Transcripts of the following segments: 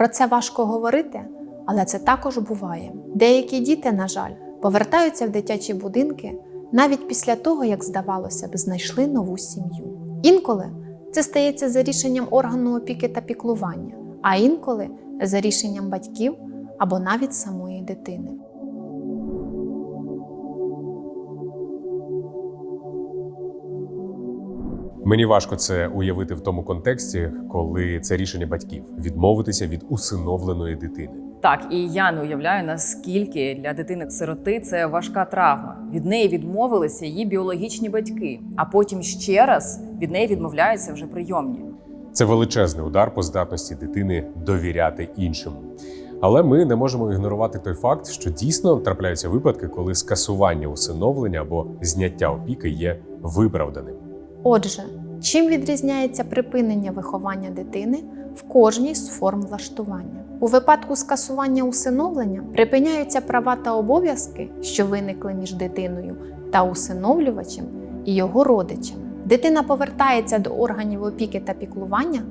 Про це важко говорити, але це також буває. Деякі діти, на жаль, повертаються в дитячі будинки навіть після того, як здавалося б, знайшли нову сім'ю. Інколи це стається за рішенням органу опіки та піклування, а інколи за рішенням батьків або навіть самої дитини. Мені важко це уявити в тому контексті, коли це рішення батьків відмовитися від усиновленої дитини. Так, і я не уявляю, наскільки для дитини-сироти це важка травма. Від неї відмовилися її біологічні батьки, а потім ще раз від неї відмовляються вже прийомні. Це величезний удар по здатності дитини довіряти іншим. Але ми не можемо ігнорувати той факт, що дійсно трапляються випадки, коли скасування усиновлення або зняття опіки є виправданим. Отже, чим відрізняється припинення виховання дитини в кожній з форм влаштування? У випадку скасування усиновлення припиняються права та обов'язки, що виникли між дитиною та усиновлювачем і його родичами. Дитина повертається до органів опіки та піклування,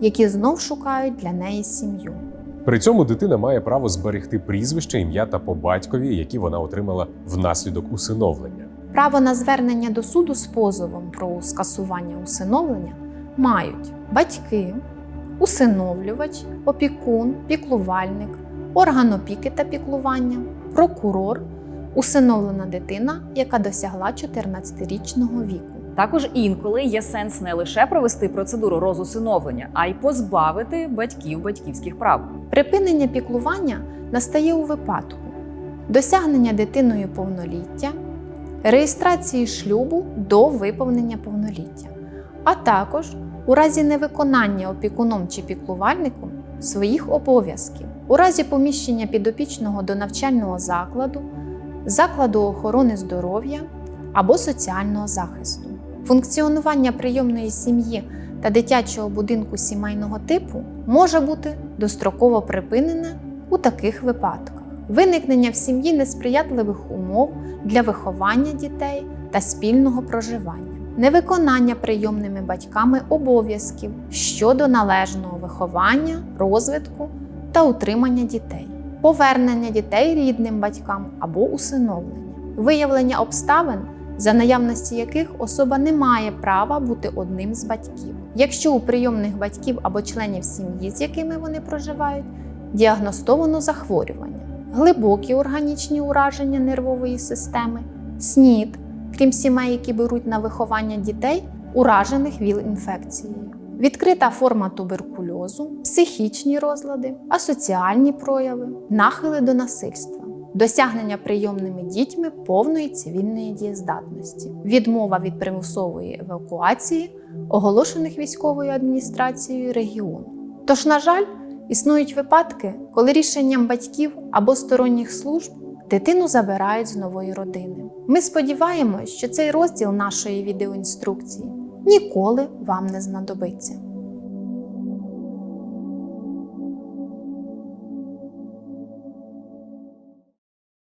які знов шукають для неї сім'ю. При цьому дитина має право зберегти прізвище, ім'я та по батькові, які вона отримала внаслідок усиновлення. Право на звернення до суду з позовом про скасування усиновлення мають батьки, усиновлювач, опікун, піклувальник, орган опіки та піклування, прокурор, усиновлена дитина, яка досягла 14-річного віку. Також інколи є сенс не лише провести процедуру розусиновлення, а й позбавити батьків батьківських прав. Припинення піклування настає у випадку досягнення дитиною повноліття, реєстрації шлюбу до виповнення повноліття, а також у разі невиконання опікуном чи піклувальником своїх обов'язків, у разі поміщення підопічного до навчального закладу, закладу охорони здоров'я або соціального захисту. Функціонування прийомної сім'ї та дитячого будинку сімейного типу може бути достроково припинене у таких випадках: виникнення в сім'ї несприятливих умов для виховання дітей та спільного проживання, невиконання прийомними батьками обов'язків щодо належного виховання, розвитку та утримання дітей, повернення дітей рідним батькам або усиновлення, виявлення обставин за наявності яких особа не має права бути одним з батьків. Якщо у прийомних батьків або членів сім'ї, з якими вони проживають, діагностовано захворювання, глибокі органічні ураження нервової системи, СНІД, крім сімей, які беруть на виховання дітей, уражених ВІЛ-інфекцією, відкрита форма туберкульозу, психічні розлади, асоціальні прояви, нахили до насильства досягнення прийомними дітьми повної цивільної дієздатності, відмова від примусової евакуації, оголошених військовою адміністрацією регіону. Тож, на жаль, існують випадки, коли рішенням батьків або сторонніх служб дитину забирають з нової родини. Ми сподіваємось, що цей розділ нашої відеоінструкції ніколи вам не знадобиться.